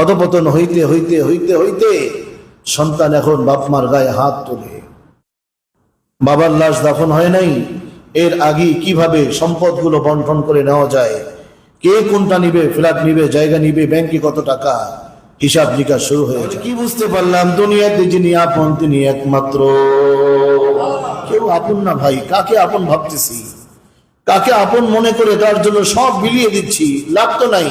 অধপতন হইতে হইতে হইতে হইতে সন্তান এখন বাপমার গায়ে হাত তোলে। বাবার লাশ দাফন হয় নাই এর আগে কীভাবে সম্পদগুলো বন্টন করে নেওয়া যায়? কে কোনটা নিবে ফ্ল্যাট নিবে জায়গা নিবে ব্যাংকে কত টাকা? হিসাব নিকাশ শুরু হয়েছে কি বুঝতে পারলাম? দুনিয়াতে যিনি আপন তিনি একমাত্র। কেউ আপন না ভাই কাকে আপন ভাবতেছি? কাকে আপন মনে করে তার জন্য সব বিলিয়ে দিচ্ছি লাভ তো নাই।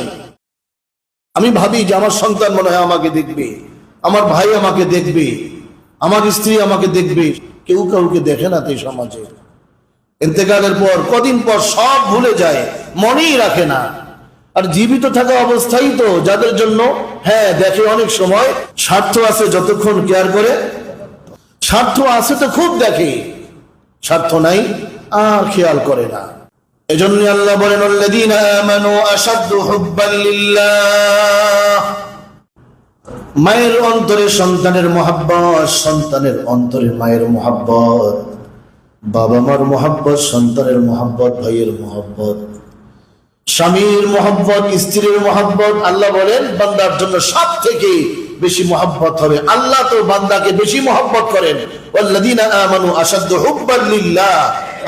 আমি ভাবি যে আমার সন্তান মনে হয় আমাকে দেখবে। আমার ভাই আমাকে দেখবে। আমার স্ত্রী আমাকে দেখবে। কেউ কাউকে দেখে না এই সমাজে। ইন্তেকালের পর, কদিন পর সব ভুলে যায়, মনেই রাখে না। আর জীবিত থাকা অবস্থায় তো যাদের জন্য হ্যাঁ দেখে অনেক সময় স্বার্থ আছে যতক্ষণ কেয়ার করে। স্বার্থ আছে তো খুব দেখে। স্বার্থ নাই, আর খেয়াল করে না। এজন্য আল্লাহ বলেন, আল্লাযীনা মায়ের অন্তরে সন্তানের মহাব্বত, সন্তানের অন্তরে মায়ের মহাব্বত। বাবা মার মহাব্বত, সন্তানের মহাব্বত, ভাইয়ের মহাব্বত। স্বামীর মহাব্বত, স্ত্রীর মহাব্বত, আল্লাহ বলেন, বান্দার জন্য সব থেকে বেশি মহাব্বত হবে। আল্লাহ তো বান্দাকে বেশি মহাব্বত করেন। ওয়াল্লাযীনা আমানু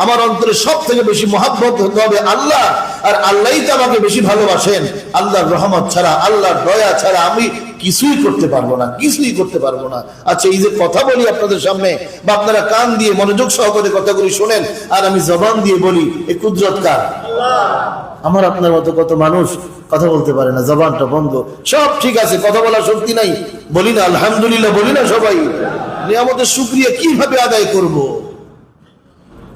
আমার অন্তরে সব থেকে বেশি মহাব্বত হতে হবে আল্লাহ আর আল্লাহই তো আমাকে বেশি ভালোবাসেন। আল্লাহর রহমত ছাড়া আল্লাহর দয়া ছাড়া আমি কিছুই করতে পারব না কিছুই করতে পারব না। আচ্ছা এই যে কথা বলি আপনাদের সামনে বা আপনারা কান দিয়ে মনোযোগ সহকারে কথাগুলি শোনেন আর আমি জবান দিয়ে বলি এই কুদরত কার? আমার আপনার মতো কত মানুষ কথা বলতে পারে না জবানটা বন্ধ। সব ঠিক আছে কথা বলার শক্তি নাই। বলি না আলহামদুলিল্লাহ বলি না সবাই। নিয়ামতের শুক্রিয়া কীভাবে আদায় করব।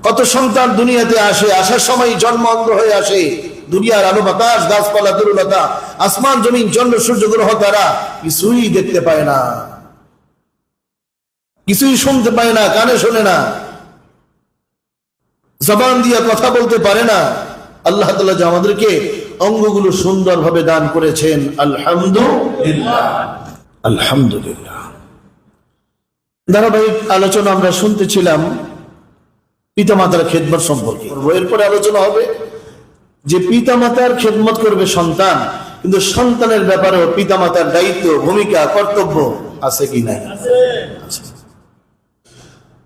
কত সন্তান দুনিয়াতে আসে, আসার সময় জন্ম অন্ধ হয়ে আসে। দুনিয়ার আলো বাতাস, গাছপালা দুর্লতা আসমান, জমিন চন্দ্র সূর্য, গ্রহ তারা কিছুই দেখতে পায় না। কিছুই শুনতে পায় না, কানে শোনে না। জবান দিয়া কথা বলতে পারে না। আল্লাহ তালা যে আমাদেরকে অঙ্গগুলো সুন্দরভাবে দান করেছেন। আলহামদুলিল্লাহ। আলহামদুলিল্লাহ। ধারাবাহিক আলোচনা আমরা শুনতেছিলাম পিতামাতার খেদমত সম্পর্কে এরপরে আলোচনা হবে যে পিতামাতার খেদমত করবে সন্তান কিন্তু সন্তানের ব্যাপারেও পিতামাতার দায়িত্ব ভূমিকা কর্তব্য আছে কি নাই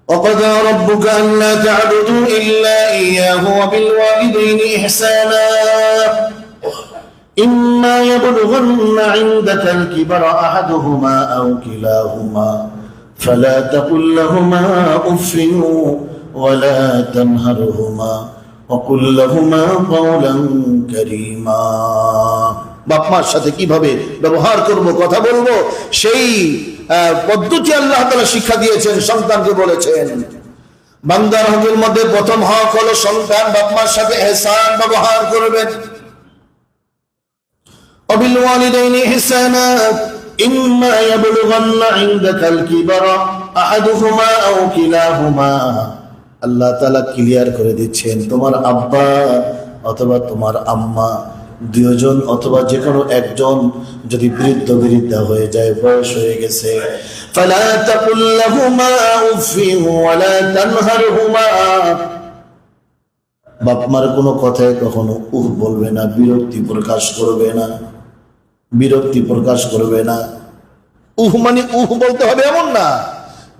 وقضى ربك ألا تعبدوا إلا إياه وبالوالدين إحسانا إما يبلغن عندك الكبر أحدهما أو كلاهما فلا تقل لهما أف ولا تنهرهما وقل لهما قولا كريما বাপ মার সাথে কিভাবে ব্যবহার করব কথা বলবো সেই আহ, পদ্ধতি আল্লাহ তাআলা শিক্ষা দিয়েছেন সন্তানকে বলেছেন বান্দার হকের মধ্যে প্রথম হক হলো সন্তান বাপ মার সাথে এহসান ব্যবহার করবেন وبالوالدين إحسانا إما يبلغن عندك الكبر أحدهما أو كلاهما আল্লাহ তালা ক্লিয়ার করে দিচ্ছেন, তোমার আব্বা অথবা তোমার আম্মা দুজন অথবা যে কোনো একজন যদি বৃদ্ধ বৃদ্ধা হয়ে যায়, বয়স হয়ে গেছে বাপমার কোনো কথায় কখনো উহ বলবে না, বিরক্তি প্রকাশ করবে না, বিরক্তি প্রকাশ করবে না। উহ মানে উহ বলতে হবে এমন না,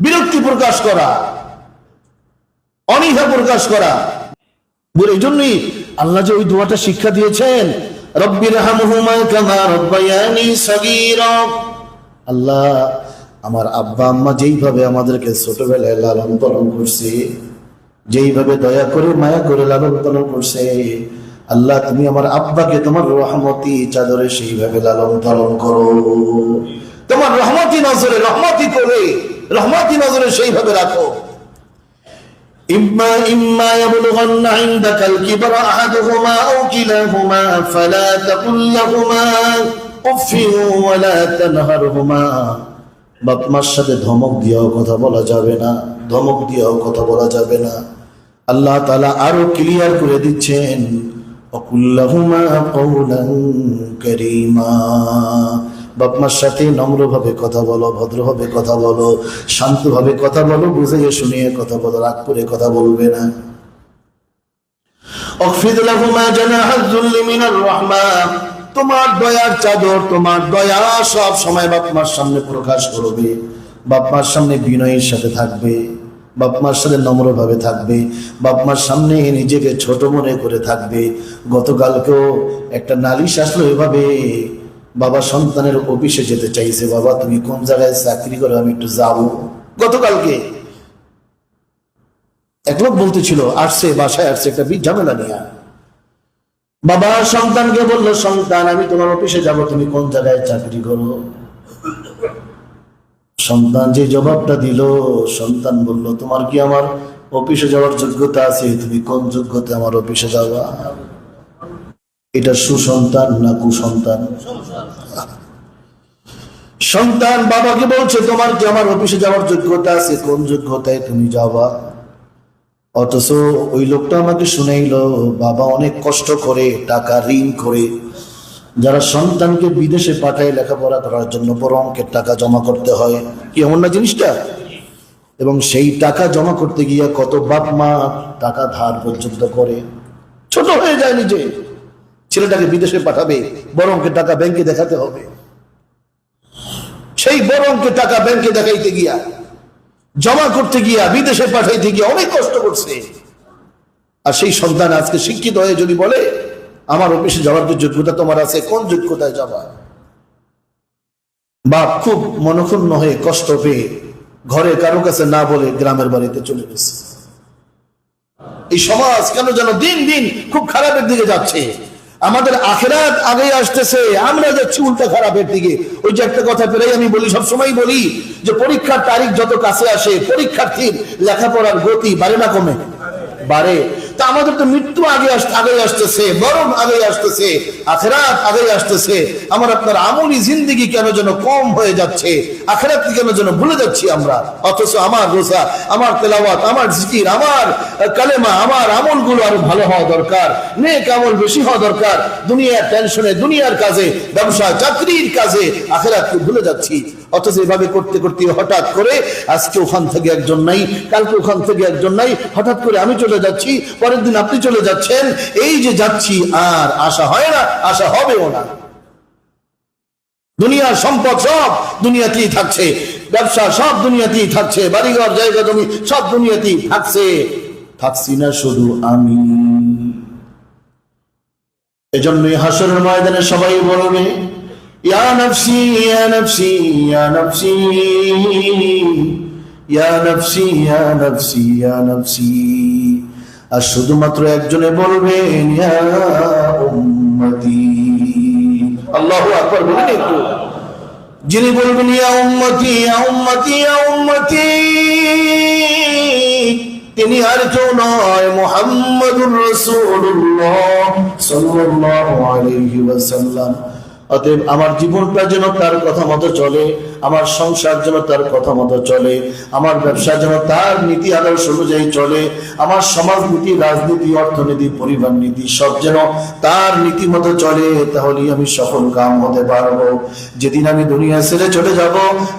বিরক্তি প্রকাশ করা। অনীহা প্রকাশ করা। বলে এই জন্যই আল্লাহ যে ওই দোয়াটা শিক্ষা দিয়েছেন রব্বির আল্লাহ আমার আব্বা আম্মা যেইভাবে আমাদেরকে ছোটবেলায় লালন পালন করছে, যেইভাবে দয়া করে, মায়া করে লালন পালন করছে, আল্লাহ তুমি আমার আব্বাকে তোমার রহমতি চাদরে সেইভাবে লালন পালন করো। তোমার রহমতি নজরে, রহমতি করে রহমতি নজরে সেইভাবে রাখো। إما إما يبلغن عندك الكبر أحدهما أو كلاهما فلا تقل لهما أف ولا تنهرهما বাপ মার সাথে ধমক দিয়েও কথা বলা যাবে না ধমক দিয়েও কথা বলা যাবে না আল্লাহ তাআলা আরো ক্লিয়ার করে দিচ্ছেন অকুল্লাহুমা কওলান কারীমা বাপমার সাথে নম্রভাবে কথা বলো, ভদ্রভাবে কথা বলো, শান্তভাবে কথা বলো বুঝে শুনিয়ে কথা বলো, রাগ করে কথা বলবে না। তোমার দয়ার চাদর, তোমার দয়া সব সময় বাপমার সামনে প্রকাশ করবে। বাপমার সামনে বিনয়ের সাথে থাকবে বাপমার সাথে নম্রভাবে থাকবে বাপমার সামনে নিজেকে ছোট মনে করে থাকবে। গতকালকেও একটা নালিশ আসলো এভাবে বাবা সন্তানের অফিসে যেতে চাইছে, বাবা, তুমি কোন জায়গায় চাকরি করো? আমি একটু যাব। গতকালকে এক লোক বলতেছিল, আসছে, বাসায় আসছে, একটা ঝামেলা নিয়ে বাবা সন্তানকে বলল, সন্তান, আমি তোমার অফিসে যাব, তুমি কোন জায়গায় চাকরি করো? সন্তান যে জবাবটা দিল, সন্তান বলল, তোমার কি আমার অফিসে যাওয়ার যোগ্যতা আছে? তুমি কোন যোগ্যতা আমার অফিসে যাওয়া এটা সুসন্তান না কুসন্তান? সন্তান বাবাকে বলছে, তোমার কি আমার অফিসে যাওয়ার যোগ্যতা আছে? কোন যোগ্যতায় তুমি যাবা? অথচ ওই লোকটা আমাকে শুনাইলো, বাবা অনেক কষ্ট করে, টাকা, ঋণ করে, যারা সন্তানকে বিদেশে পাঠায় লেখাপড়া করার জন্য, বড় অঙ্কের টাকা জমা করতে হয়। কি এমন না জিনিসটা? এবং সেই টাকা জমা করতে গিয়ে কত বাপ মা টাকা ধার পর্যন্ত করে। ছোট হয়ে যায় নিজে। ছেলেটাকে বিদেশে পাঠাবে, বড় অঙ্কের টাকা ব্যাংকে দেখাতে হবে। সেই বড় অঙ্কের টাকা ব্যাংকে দেখাইতে গিয়া, জমা করতে গিয়া, বিদেশে পাঠাইতে গিয়া অনেক কষ্ট করছে। আর সেই সন্তান আজকে শিক্ষিত হয়ে যদি বলে, আমার অফিসে যাওয়ার যে যোগ্যতা তোমার আছে, কোন যোগ্যতায় যাবা? বাপ খুব মনক্ষুণ্ণ হয়ে কষ্ট পেয়ে ঘরে কারও কাছে না বলে গ্রামের বাড়িতে চলে গেছে। এই সমাজ কেন যেন দিন দিন খুব খারাপের দিকে যাচ্ছে। আমাদের আখেরাত আগে আসতেছে। আমরা যাচ্ছি উল্টা খারাপের দিকে, ওই যে একটা কথা পেরেই আমি বলি সবসময় বলি যে পরীক্ষার তারিখ যত কাছে আসে, পরীক্ষার্থীর লেখাপড়ার গতি বাড়ে না কমে। বাড়ে তা আমাদের তো মৃত্যু আগে আগে আসতেছে বরং আগে আসতেছে, আখেরাত আগে আসতেছে। আমার আপনার আমলি জিন্দিগি কেন যেন কম হয়ে যাচ্ছে আখেরাত কেন যেন ভুলে যাচ্ছি আমরা? অথচ আমার রোজা, আমার তেলাওয়াত, আমার জিকির, আমার কালেমা, আমার আমলগুলো আরও ভালো হওয়া দরকার, নেক আমল বেশি হওয়া দরকার। দুনিয়ার টেনশনে, দুনিয়ার কাজে, ব্যবসা, চাকরির কাজে আখেরাতকে ভুলে যাচ্ছি। অথচ এভাবে করতে করতে হঠাৎ করে আজকে ওখান থেকে একজন নাই, কালকে ওখান থেকে একজন নাই, হঠাৎ করে আমি চলে যাচ্ছি, পরের দিন আপনি চলে যাচ্ছেন, এই যে যাচ্ছি আর আশা হয় না, আশা হবেও না। দুনিয়ার সম্পদ সব দুনিয়াতেই থাকছে, ব্যবসা সব দুনিয়াতেই থাকছে, বাড়িঘর, জায়গা, জমি সব দুনিয়াতেই থাকছে। থাকছি না শুধু আমি। এজন্যই হাসরের ময়দানে সবাই বলবে ইয়া নফসি ইয়া নফসি ইয়া নফসি ইয়া নফসি ইয়া নফসি ইয়া নফসি আর শুধুমাত্র একজনে বলবেন উম্মতি। আল্লাহু আকবার বলেন একটু। যিনি বলবেন, ইয়া উম্মতি ইয়া উম্মতি ইয়া উম্মতি। তিনি আর কেউ নয়, মোহাম্মদুর রাসূলুল্লাহ সাল্লাল্লাহু আলাইহি ওয়াসাল্লাম। অতএব আমার জীবনটা যেন তার কথা মতো চলে। আমার সংসার যেন তার কথা মতো চলে, আমার ব্যবসা যেন তার নীতি আদর্শ অনুযায়ী চলে, আমার সমাজ নীতি, রাজনীতি, অর্থনীতি পরিবার নীতি সব যেন তার নীতি মতো চলে, তাহলেই আমি সফল কাম হতে পারব। যেদিন আমি দুনিয়া ছেড়ে চলে যাব,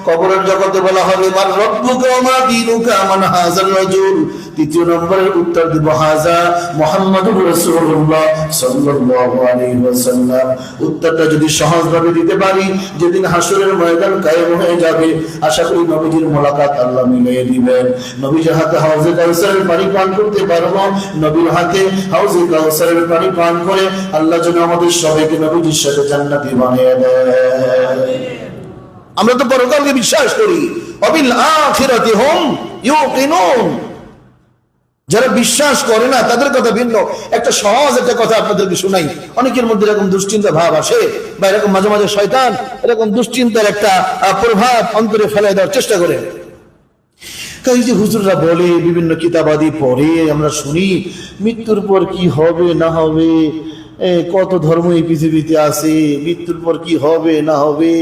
কবরের জগতে বলা হবে, মার রব্বুকা মা দিনুকা মান হাজার রাজুল। তৃতীয় নম্বরের উত্তর দিব, হাজা মোহাম্মদুর রাসূলুল্লাহ সাল্লাল্লাহু আলাইহি ওয়াসাল্লাম। উত্তরটা যদি সহজভাবে দিতে পারি, যেদিন হাসরের ময়দান কায়েম হয়ে যাবে। আশা করি নবীজির মোলাকাত আল্লাহ মিলিয়ে দিবেন। নবীজির হাতে হাউজে কাউসারের পানি পান করতে পারব। নবীর হাতে হাউজে কাউসারের পানি পান করে আল্লাহ যেন আমাদের সবাইকে নবীজির সাথে জান্নাতি বানিয়ে দেয়। আমরা তো পরকালকে বিশ্বাস করি। অবিল আখিরাতি হুম ইউকিনুন। যারা বিশ্বাস করে না, তাদের কথা ভিন্ন। একটা সহজ একটা কথা আপনাদেরকে শোনাই। অনেকের মধ্যে এরকম দুশ্চিন্তা ভাব আসে বা এরকম মাঝে মাঝে শয়তান এরকম দুশ্চিন্তার একটা প্রভাব অন্তরে ফেলে দেওয়ার চেষ্টা করে। যে হুজুররা বলে, বিভিন্ন কিতাবাদি পড়ে, আমরা শুনি, মৃত্যুর পর কি হবে, না হবে কত ধর্ম এই পৃথিবীতে আছে, মৃত্যুর পর কি হবে, না হবে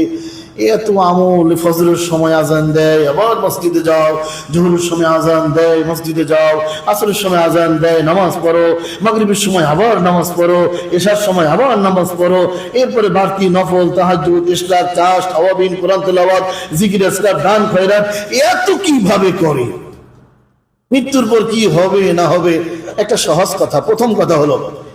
এত আমল ফজরের সময় আজান দেয়, আবার মসজিদে যাও, জহুরের সময় আজান দেয়, মসজিদে যাও, আসরের সময় আজান দেয়, নামাজ পড়ো, মাগরিবের সময় আবার নামাজ পড়ো, এশার সময় আবার নামাজ পড়ো, এরপরে বাড়তি নফল তাহাজুদ ইসলাম চাষ আওয়াবিন কোরআন তেলাওয়াত, জিকির আসকার দান, খয়রাত, এত কীভাবে করে? মৃত্যুর পর কি হবে না হবে? একটা সহজ কথা, প্রথম কথা হলো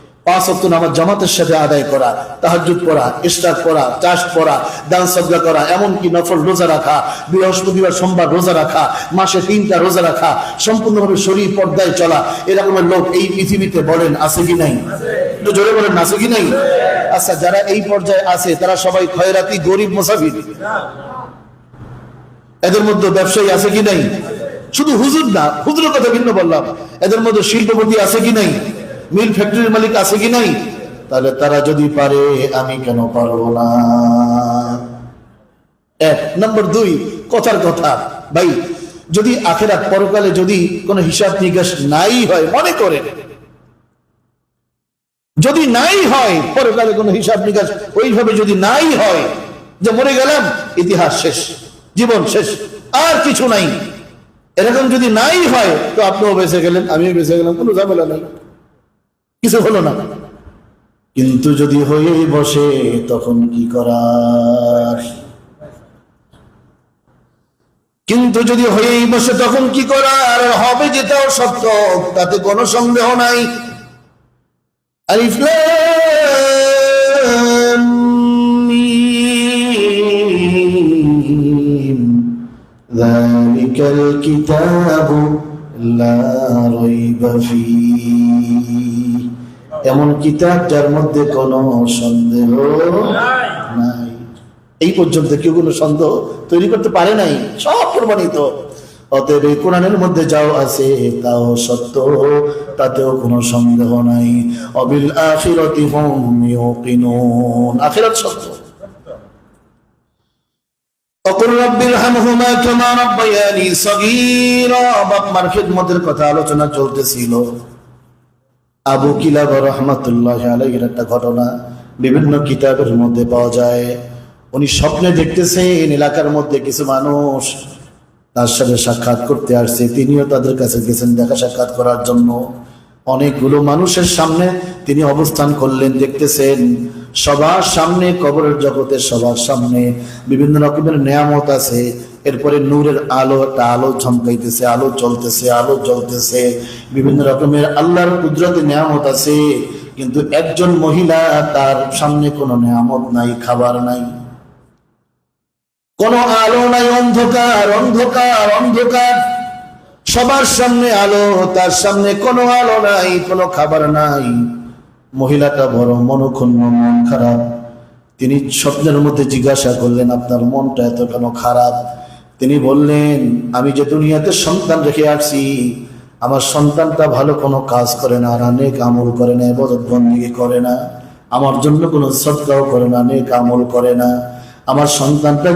সম্পূর্ণভাবে শরীর পর্দায় চলা, এরকমের লোক এই পৃথিবীতে বলেন, আছে কি নাই? জোরে বলেন, আছে কি নাই? আচ্ছা যারা এই পর্যায়ে আছে, তারা সবাই খয়রাতি গরিব মুসাফির। এদের মধ্যে ব্যবসায়ী আছে কি নাই? শুধু হুজুর না, হুজুরের কথা ভিন্ন বললাম। এদের মধ্যে শিল্পপতি আছে কি নাই? মিল ফ্যাক্টরির মালিক আছে কি নাই? তাহলে তারা যদি পারে, আমি কেন পারব না? এক। নম্বর দুই, কথার কথা। ভাই, যদি আখেরাত পরকালে যদি কোনো হিসাব নিকাশ নাই হয়, মনে করে। যদি নাই হয়, পরকালে কোনো হিসাব নিকাশ ওইভাবে যদি নাই হয়, যে মরে গেলাম, ইতিহাস শেষ, জীবন শেষ, আর কিছু নাই। এরকম যদি নাই হয়, তো আপনিও বেঁচে গেলেন, আমিও বেঁচে গেলাম, কোনো ঝামেলা নাই। কিছু হলো না কিন্তু যদি হয়েই বসে তখন কি করার কিন্তু যদি হয়েই বসে তখন কি করার আর হবে যেটাও সত্য তাতে কোনো সন্দেহ নাই আলিফ লাম মিম ذلك الكتاب لا ريب فيه এমন কিতাব যার মধ্যে কোনো সন্দেহ নাই। এই পর্যন্ত কেউ কোনো সন্দেহ তৈরি করতে পারে নাই। সব প্রমাণিত। অতএব এই কোরআনের মধ্যে যাও আছে তাও সত্য। তাতেও কোনো সন্দেহ নাই। অবিল আখিরাতি হুম আখিরাত সত্য। অকুর রব্বির হামহুমা কামা রাব্বায়ানি সগীরা। বাপ মার খিদমতের কথা আলোচনা চলতেছিল। আবু কিলাব রহমাতুল্লাহ আলাইহির একটা ঘটনা বিভিন্ন কিতাবের মধ্যে পাওয়া যায়। উনি স্বপ্নে দেখতেছেন এলাকার মধ্যে কিছু মানুষ তার সাথে সাক্ষাৎ করতে আসছে। তিনিও তাদের কাছে গেছেন দেখা সাক্ষাৎ করার জন্য। অনেকগুলো মানুষের সামনে তিনি অবস্থান করলেন, দেখতেছেন সবার সামনে, কবরের জগতের সবার সামনে বিভিন্ন রকমের নিয়ামত আছে। এরপরে নূরের আলো, একটা আলো ঝমকাইতেছে, আলো জ্বলতেছে আলো জ্বলতেছে। বিভিন্ন রকমের আল্লাহর কুদরতে নিয়ামত আছে, কিন্তু একজন মহিলা তার সামনে কোনো নিয়ামত নাই, খাবার নাই। কোনো আলো নাই, অন্ধকার অন্ধকার অন্ধকার। সবার সামনে আলো, তার সামনে কোনো আলো নাই, কোনো খাবার নাই। মহিলাটা বড় মনক্ষুণ্ণ, মন খারাপ। তিনি স্বপ্নের মধ্যে জিজ্ঞাসা করলেন, আপনার মনটা এত কেন খারাপ? তিনি বললেন, আমি যে দুনিয়াতে সন্তান রেখে আসছি, আমার সন্তানটা ভালো কোনো কাজ করে না আর অনেক আমল করে না এবাদত বন্দিকে করে না, আমার জন্য কোনো সৎকাও করে না অনেক আমল করে না আমার সন্তানটা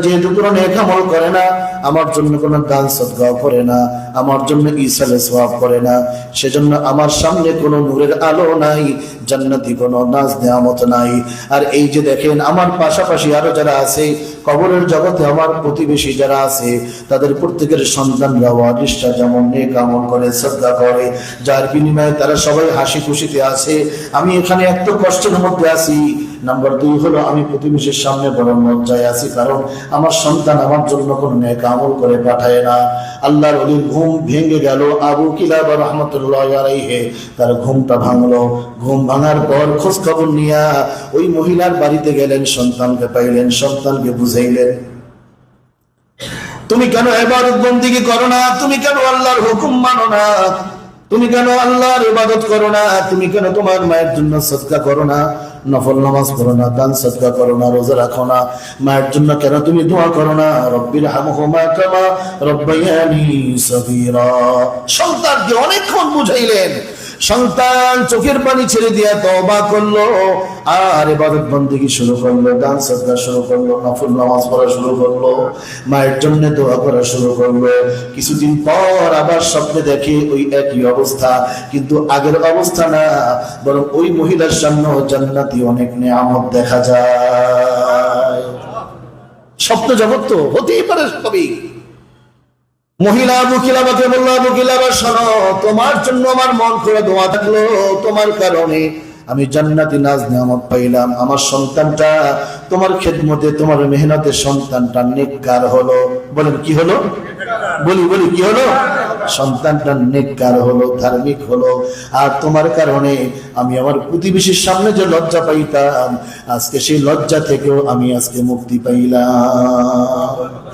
নেক আমল করে না, আমার জন্য কোনো দান সৎকাও করে না, আমার জন্য ইসালে সোয়াব করে না, সেজন্য আমার সামনে কোনো নূরের আলো নাই, জান্নাতি কোনো নাজ নেয়ামত নাই। আর এই যে দেখেন, আমার পাশাপাশি আরও যারা আছে, কবরের জগতে আমার প্রতিবেশী যারা আছে, তাদের প্রত্যেকের সন্তানরা ওয়ারিসরা যেমন নেক আমল করে শ্রদ্ধা করে, যার বিনিময়ে তারা সবাই হাসি খুশিতে আছে। আমি এখানে এত কষ্টের মধ্যে আছি। নাম্বার দুই হলো, আমি প্রতিবেশীর সামনে বড় লজ্জায় আছি, কারণ আমার সন্তান আমার জন্য কোন নেক আমল করে পাঠায় না। আল্লাহর অলির ঘুম ভেঙে গেল, আবু কিলাব রহমতুল্লাহ তার ঘুমটা ভাঙলো। ঘুম ভাঙার পর খোঁজ খবর নিয়া ওই মহিলার বাড়িতে গেলেন, সন্তানকে পাইলেন, সন্তানকে বুঝাইলেন, তুমি কেন এবাদত বন্দিকে করো না? তুমি কেন আল্লাহর হুকুম মানো না? তুমি কেন আল্লাহর ইবাদত করো না? তুমি কেন তোমার মায়ের জন্য সৎকা করো না? নফল নামাজ পড়ো না, দান সৎকা করো না, রোজা রাখো না। মায়ের জন্য কেন তুমি দোয়া করো না? রব্বির হামহুমা কামা রব্বাইয়ানি সগীরা। সন্তানকে অনেকক্ষণ বুঝাইলেন সন্তান চোখের পানি ছেড়ে দিয়া তওবা করল, আর ইবাদত বন্দেগী শুরু করল, দান সদকা শুরু করল, নফল নামাজ পড়া শুরু করল, মায়ের জন্য দোয়া করা শুরু করল। কিছুদিন পর আবার স্বপ্নে দেখে ওই একই অবস্থা, কিন্তু আগের অবস্থা না, বরং ওই মহিলার সামনে জান্নাতি অনেক নিয়ামত দেখা যায়। স্বপ্ন জগৎ তো হতেই পারে সবই। মহিলা আবু কিলাবাকে বলল আবু কিলাবা শোনো, তোমার জন্য আমার মন করে দোয়া থাকল, তোমার কারণে আমি জান্নাতি নাজ নিয়ামত পাইলাম। আমার সন্তানটা তোমার খেদমতে, তোমার মেহনতের সন্তানটা নেককার হলো। বলেন, কি হলো? বলি বলি, কি হলো? সন্তানটা নেককার হলো, ধার্মিক হলো। আর তোমার কারণে আমি আমার প্রতিবেশীর সামনে যে লজ্জা পাইতাম, আজকে সেই লজ্জা থেকেও আমি আজকে মুক্তি পাইলাম।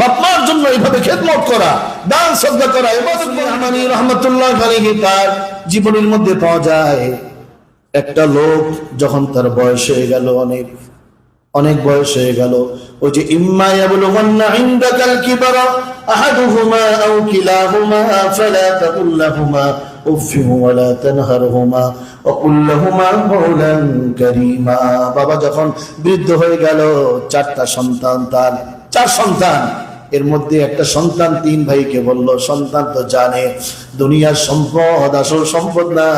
বাপমার জন্য এইভাবে খেদমত করা, দান শ্রদ্ধা করা রহমানি রহমতুল্লাহ আলাইহি তার জীবনের মধ্যে পাওয়া যায়। একটা লোক যখন তার বয়স হয়ে গেল, অনেক অনেক বয়স হয়ে গেল, ওই যে ইম্মা ইয়াবলুগান্না ইনদাকাল কিবারা, আহাদুহুমা আও কিলাহুমা, ফালা তাকুল লাহুমা উফিন ওয়ালা তানহারহুমা ওয়াকুল লাহুমা কওলান কারীমা। বাবা যখন বৃদ্ধ হয়ে গেল, চারটা সন্তান তার চার সন্তান। এর মধ্যে একটা সন্তান তিন ভাইকে বলল, সন্তান তো জানে, দুনিয়ার সম্পদ, আসল সম্পদ না।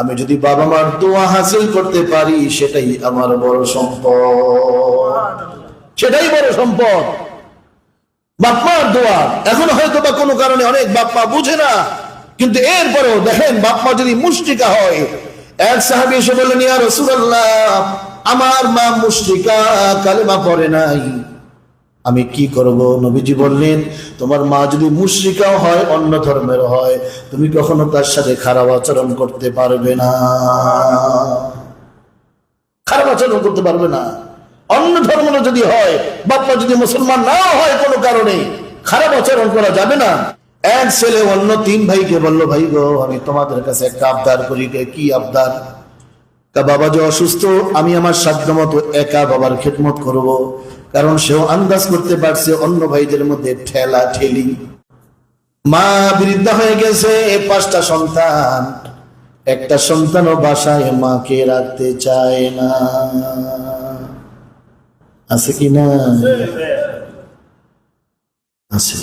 আমি যদি বাবা মার দোয়া হাসিল করতে পারি, সেটাই আমার বড় সম্পদ। সেটাই বড় সম্পদ। বাপমার দোয়া। এখন হয়তো বা কোনো কারণে অনেক বাপমা বুঝে না, কিন্তু এরপরেও দেখেন, বাপমা যদি মুষ্টিকা হয়, এক সাহাবি এসে বললেন আমার মা মুষ্টিকা কালেমা পড়ে নাই। আমি কি করব? নবীজি বললেন, তোমার মা যদি মুশরিকাও হয়, অন্য ধর্মের হয়, তুমি কখনো তার সাথে খারাপ আচরণ করতে পারবে না। খারাপ আচরণ করতে পারবে না। অন্য ধর্মের যদি হয় বাপ্পা যদি মুসলমান না হয় কোনো কারণে, খারাপ আচরণ করা যাবে না। এক ছেলে অন্য তিন ভাইকে বলল, ভাই গো, আমি তোমাদের কাছে একটা আবদার করি কি আবদার? তা বাবা যে অসুস্থ আমি আমার সাধ্য মতো একা বাবার খেদমত করব। কারণ সেও আন্দাজ করতে পারছে অন্য ভাইদের মধ্যে ঠেলা ঠেলি। মা বৃদ্ধা হয়ে গেছে পাঁচটা সন্তান। একটা সন্তানও বাসায় মাকে রাখতে চায় না। আছে কি না? আছে।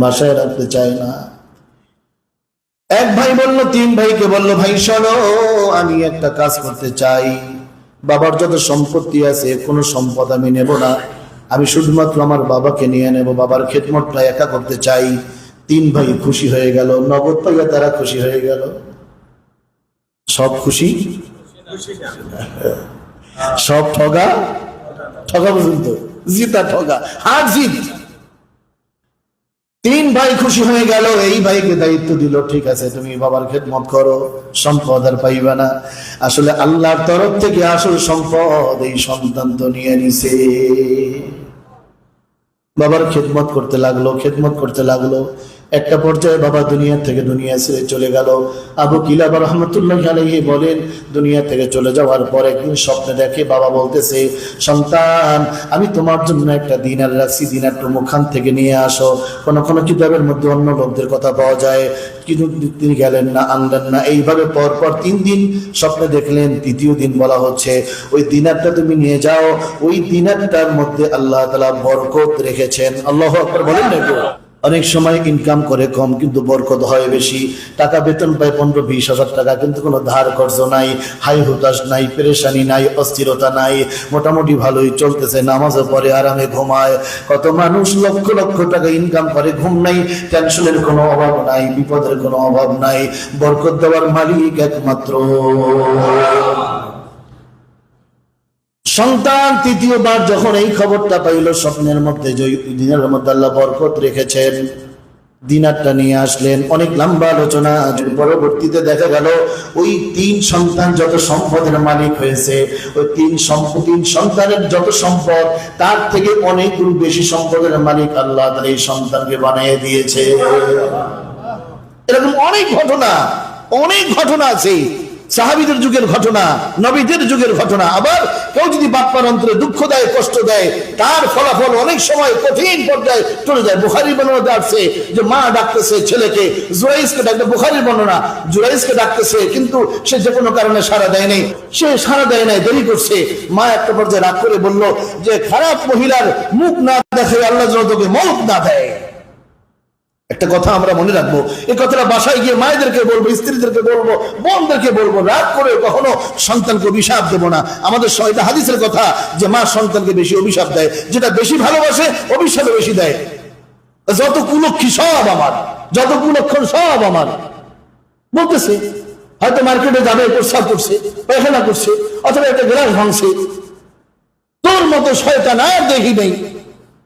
বাসায় রাখতে চায় না। এক ভাই বলল, তিন ভাইকে বলল, ভাই, শোনো, আমি একটা কাজ করতে চাই। বাবার যত সম্পত্তি আছে, কোনো সম্পদ আমি নেব না। আমি শুধুমাত্র আমার বাবাকে নিয়ে নেব। বাবার খেদমতটা একা করতে চাই। তিন ভাই খুশি হয়ে গেল। নগদ পাইয়া তারা খুশি হয়ে গেল। সব খুশি? সব ঠগা? ঠগা পর্যন্ত জিতা ঠগা। হার জিত তিন ভাই খুশি হয়ে গেল, এই ভাইকে দায়িত্ব দিল, ঠিক আছে, তুমি বাবার খেদমত করো, সম্পদ আর পাইবে না। আসলে আল্লাহর তরফ থেকে আসল সম্পদ এই সন্তান তো নিয়ে নিছে। বাবার খেদমত করতে লাগল, খেদমত করতে লাগল। একটা পর্যায়ে বাবা দুনিয়া থেকে দুনিয়া ছেড়ে চলে গেল। আবু কিলাবা রহমতুল্লাহ আলহি বলেন, দুনিয়া থেকে চলে যাওয়ার পর একদিন স্বপ্নে দেখে বাবা বলতেছে, সন্তান, আমি তোমার জন্য একটা দিনার রাখছি দিনারটা মুখান থেকে নিয়ে আসো। কোনো কোনো কিতাবের মধ্যে অন্য লোকদের কথা পাওয়া যায়। কিন্তু তিনি গেলেন না, আনলেন না। এইভাবে পর পর তিন দিন স্বপ্নে দেখলেন, তৃতীয় দিন বলা হচ্ছে, ওই দিনারটা তুমি নিয়ে যাও। ওই দিনারটার মধ্যে আল্লাহ তালা বরকত রেখেছেন। আল্লাহ আকবর বলেন না অনেক সময় ইনকাম করে কম, কিন্তু বরকত হয় বেশি। টাকা বেতন পায় পনেরো, বিশ হাজার টাকা, কিন্তু কোনো ধার কর্জ নাই, হাই হুতাশ নাই, পেরেশানি নাই, অস্থিরতা নাই, মোটামুটি ভালোই চলতেছে, নামাজও পরে আরামে ঘুমায়। কত মানুষ লক্ষ লক্ষ টাকা ইনকাম করে, ঘুম নাই টেনশনের কোনো অভাব নাই, বিপদের কোনো অভাব নাই। বরকত দেওয়ার মালিক একমাত্র। সন্তান তৃতীয়বার যখন এই খবরটা পাইল, স্বপ্নের মধ্যে দিনের মধ্যে আল্লাহ বরকত রেখেছেন। দিনারটা নিয়ে আসলেন, অনেক লম্বা আলোচনা পরবর্তীতে দেখা গেল, ওই তিন সন্তান যত সম্পদের মালিক হয়েছে, ওই তিন তিন সন্তানের যত সম্পদ, তার থেকে অনেক বেশি সম্পদের মালিক আল্লাহ তার এই সন্তানকে বানিয়ে দিয়েছে। এরকম অনেক ঘটনা অনেক ঘটনা আছে। সাহাবিদের যুগের ঘটনা, নবীদের যুগের ঘটনা, আবার কেউ যদি বাপ্পার অন্তরে দুঃখ দেয়, কষ্ট দেয়, তার ফলাফল অনেক সময় কঠিন পর্যায়ে চলে যায়। বুখারি বর্ণনাতে আসছে যে মা ডাকতেছে ছেলেকে জুরাইসকে ডাকতে বুখারির বর্ণনা জুরাইসকে ডাকতেছে, কিন্তু সে যে কোনো কারণে সারা দেয় নাই। সে সারা দেয় নাই, দেরি করছে। মা একটা পর্যায়ে রাগ করে বলল যে, খারাপ মহিলার মুখ না দেখে আল্লাহ তোকে মত না দেয়। একটা কথা আমরা মনে রাখব এই কথাটা বাসায় গিয়ে মায়েদেরকে বলব, স্ত্রীদেরকে বলব, বোনদেরকে বলব, রাগ করে কখনো সন্তানকে অভিশাপ দেবো না। আমাদের সহিত হাদিসের কথা যে মা সন্তানকে বেশি অভিশাপ দেয়, যেটা বেশি ভালোবাসে, অভিশাপে বেশি দেয়। যত কুলক্ষী সব আমার, যত কুলক্ষণ সব আমার। বলতেছে, হয়তো মার্কেটে যাবে প্রস্তাব করছে, পায়খানা করছে, অথবা একটা গ্লাস ভাঙছে। তোর মতো শয়তান আর দেখি নেই।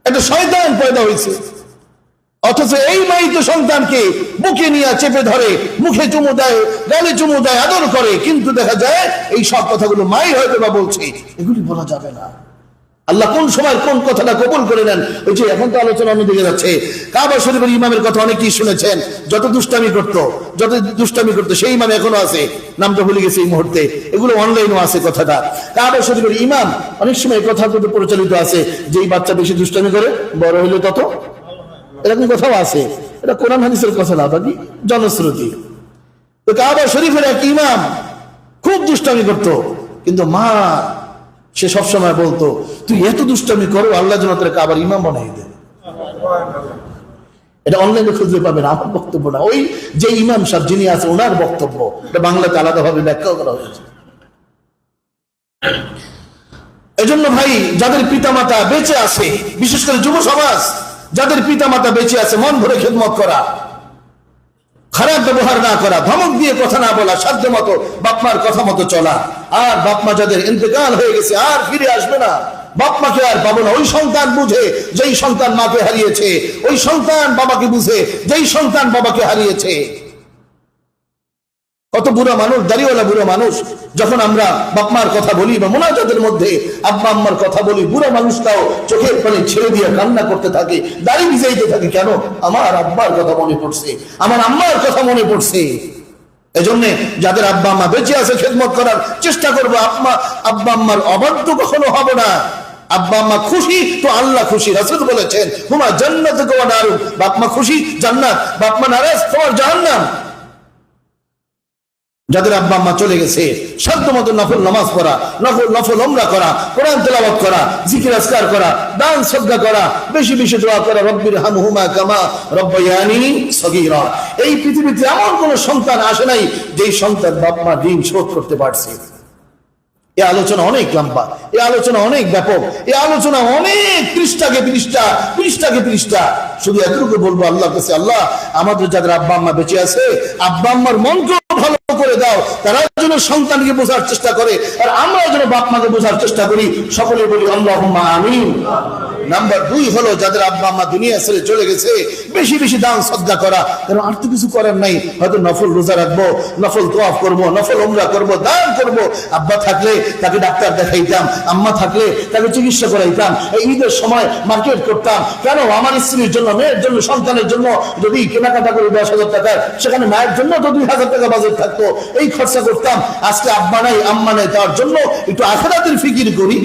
একটা শয়তান পয়দা হয়েছে। অথচ এই মাই তো সন্তানকে বুকে নিয়ে চেপে ধরে, মুখে চুমু দেয়, গালে চুমু দেয়, আদর করে। কিন্তু দেখা যায় এই সব কথাগুলো মাই হয়তো বা বলছে, এগুলি বলা যাবে না। আল্লাহ কোন সময় কোন কথাটা কবুল করে নেন, ওই যে এখন তো আলোচনা অন্যদিকে যাচ্ছে। কাবা শরীফের ইমামের কথা অনেকেই শুনেছেন, যত দুষ্টামি করত, যত দুষ্টামি করতো, সেই ইমাম এখনও আছে নামটা ভুলে গেছে এই মুহূর্তে। এগুলো অনলাইনও আছে কথাটা। কাবা শরীফের ইমাম অনেক সময় কথা প্রচলিত আছে যে এই বাচ্চা বেশি দুষ্টামি করে, বড় হইলে তত এরকম কথাও আছে। এটা কোরআন হাদিসের কথা না, বাকি জনশ্রুতি। কাবা শরীফের এক ইমাম খুব দুষ্টামি করত, কিন্তু মা, সে সবসময় বলতো, তুই এত দুষ্টামি করো, আল্লাহ যেন তোর কাবার ইমাম বানাই দে এটা অনলাইনে খুঁজতে পাবেন, আমার বক্তব্য না। ওই যে ইমাম সাহেব, যিনি আছে, ওনার বক্তব্য। এটা বাংলাতে আলাদাভাবে ব্যাখ্যা করা হয়েছে। এজন্য ভাই, যাদের পিতামাতা বেঁচে আছে, বিশেষ করে যুব সমাজ যাদের পিতা মাতা বেঁচে আছে, মন ভরে খেদমত করা। খারাপ ব্যবহার না করা, ধমক দিয়ে কথা না বলা, সাধ্য মতো বাপমার কথা মতো চলা। আর বাপমা যাদের ইন্তেকাল হয়ে গেছে, আর ফিরে আসবে না। বাপমাকে আর পাবো না। ওই সন্তান বুঝে, যেই সন্তান মাকে হারিয়েছে, ওই সন্তান বাবাকে বুঝে, যেই সন্তান বাবাকে হারিয়েছে। কত বুড়ো মানুষ, দাড়িওয়ালা বুড়ো মানুষ, যখন আমরা বাপমার কথা বলি বা মোনাজাতের মধ্যে আব্বা আম্মার কথা বলি, বুড়ো মানুষটাও চোখের পানি ছেড়ে দিয়ে কান্না করতে থাকে, দাড়ি ভিজাইতে থাকে, কেন? আমার আব্বার কথা মনে পড়ছে, আমার আম্মার কথা মনে পড়ছে। এজন্য যাদের আব্বা আম্মা বেঁচে আছে, খেদমত করার চেষ্টা করব আব্বা আব্বা আম্মার অবাধ্য কখনো হব না। আব্বা আম্মা খুশি, তো আল্লাহ খুশি, রাসূল বলেছেন, হুমা জান্নাত বাপমা খুশি, জান্নাত। বাপমা নারাজ, তোমার জাহান্নাম। যাদের আব্বা আম্মা চলে গেছে সাধ্য মতো নফল নামাজ পড়া, নফল নফল ওমরা করা, কোরআন তেলাওয়াত করা, জিকির আজকার করা, দান সদকা করা, বেশি বেশি দোয়া করা, রব্বির হামহুমা কামা রব্বায়ানি সগীরা। এই পৃথিবীতে এমন কোন সন্তান আসে নাই, যেই সন্তান বাপ মা ঋণ শোধ করতে পারছে। এই আলোচনা অনেক লম্বা এই আলোচনা অনেক ব্যাপক এই আলোচনা অনেক পৃষ্ঠাকে পৃষ্ঠা পৃষ্ঠাকে পৃষ্ঠা। শুধু এতটুকু বলব আল্লাহ কাছে, আল্লাহ, আমাদের যাদের আব্বা আম্মা বেঁচে আছে, আব্বা আম্মার মনকে ভালো করে দাও তারা যেন সন্তানকে বোঝার চেষ্টা করে আর আমরা যেন বাপ মাকে বোঝার চেষ্টা করি সকলে বলি আল্লাহ আমিন। নাম্বার দুই হলো, যাদের আব্বা আম্মা দুনিয়া ছেড়ে চলে গেছে, বেশি বেশি দান সদ্গা করা। কারণ আর তো কিছু করার নাই। হয়তো নফল রোজা রাখব, নফল তোয়াফ করব, নফল ওমরা করব, দান করব। আব্বা থাকলে তাকে ডাক্তার দেখাইতাম, আম্মা থাকলে তাকে চিকিৎসা করাইতাম। এই ঈদের সময় মার্কেট করতাম। কেন? আমার স্ত্রীর জন্য, মেয়ের জন্য, সন্তানের জন্য যদি কেনাকাটা করি দশ হাজার টাকার সেখানে মায়ের জন্য তো দুই হাজার টাকা বাজেট থাকতো। এই খরচা করতাম। আজকে আব্বা নাই আম্মা নাই তার জন্য একটু আখেরাতের ফিকির করি।